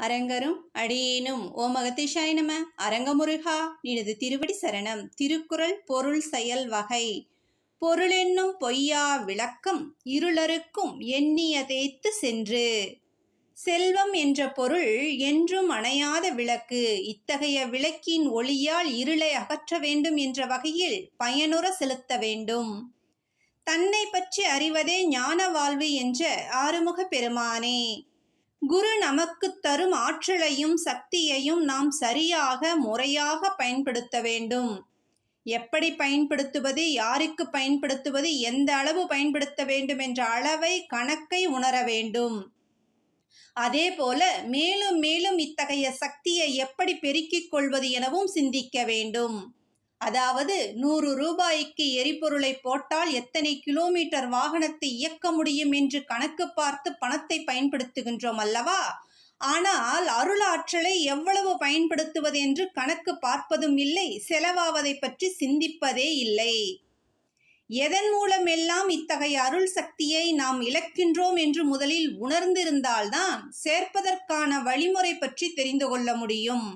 அரங்கரும் அடியேனும். ஓ அகத்திஷாய நம. அரங்கமுருகா நினது திருவடி சரணம். திருக்குறள் பொருள் செயல் வகை. பொருளென்னும் பொய்யா விளக்கம் இருளருக்கும் எண்ணிய சென்று. செல்வம் என்ற பொருள் என்றும் அணையாத விளக்கு. இத்தகைய விளக்கின் ஒளியால் இருளை அகற்ற வேண்டும் என்ற வகையில் பயனுற செலுத்த வேண்டும். தன்னை பற்றி அறிவதே ஞான வாழ்வு என்ற ஆறுமுக பெருமானே. குரு நமக்கு தரும் ஆற்றலையும் சக்தியையும் நாம் சரியாக முறையாக பயன்படுத்த வேண்டும். எப்படி பயன்படுத்துவது யாருக்கு பயன்படுத்துவது எந்த அளவு பயன்படுத்த வேண்டும் என்ற அளவை கணக்கை உணர வேண்டும். அதே போல மேலும் மேலும் இத்தகைய சக்தியை எப்படி பெருக்கிக் கொள்வது எனவும் சிந்திக்க வேண்டும். அதாவது நூறு ரூபாய்க்கு எரிபொருளை போட்டால் எத்தனை கிலோமீட்டர் வாகனத்தை இயக்க முடியும் என்று கணக்கு பார்த்து பணத்தை பயன்படுத்துகின்றோம் அல்லவா? ஆனால் அருளாற்றலை எவ்வளவு பயன்படுத்துவது என்று கணக்கு பார்ப்பதும் இல்லை செலவாவதை பற்றி சிந்திப்பதே இல்லை. எதன் மூலமெல்லாம் இத்தகைய அருள் சக்தியை நாம் இழக்கின்றோம் என்று முதலில் உணர்ந்திருந்தால்தான் சேர்ப்பதற்கான வழிமுறை பற்றி தெரிந்து கொள்ள முடியும்.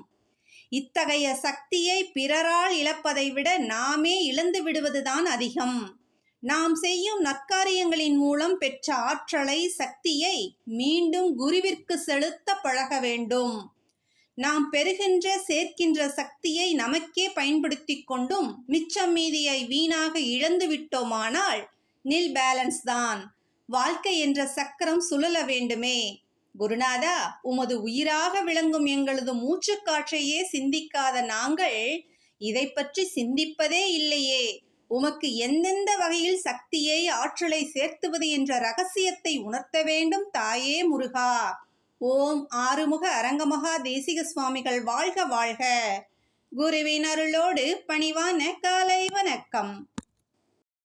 இத்தகைய சக்தியை பிறரால் இழப்பதை விட நாமே இழந்து விடுவதுதான் அதிகம். நாம் செய்யும் நற்காரியங்களின் மூலம் பெற்ற ஆற்றலை சக்தியை மீண்டும் குருவிற்கு செலுத்த பழக வேண்டும். நாம் பெறுகின்ற சேர்க்கின்ற சக்தியை நமக்கே பயன்படுத்தி கொண்டும் மிச்சம் மீதியை வீணாக இழந்து விட்டோமானால் நில் பேலன்ஸ் தான். வாழ்க்கை என்ற சக்கரம் சுழல வேண்டுமே. குருநாதா உமது உயிராக விளங்கும் எங்களது மூச்சுக்காற்றையே சிந்திக்காத நாங்கள் இதை பற்றி சிந்திப்பதே இல்லையே. உமக்கு எந்தெந்த வகையில் சக்தியை ஆற்றலை சேர்த்துவது என்ற ரகசியத்தை உணர்த்த வேண்டும் தாயே முருகா. ஓம் ஆறுமுக அரங்கமகா தேசிக சுவாமிகள் வாழ்க வாழ்க. குருவின் அருளோடு பணிவான காலை வணக்கம்.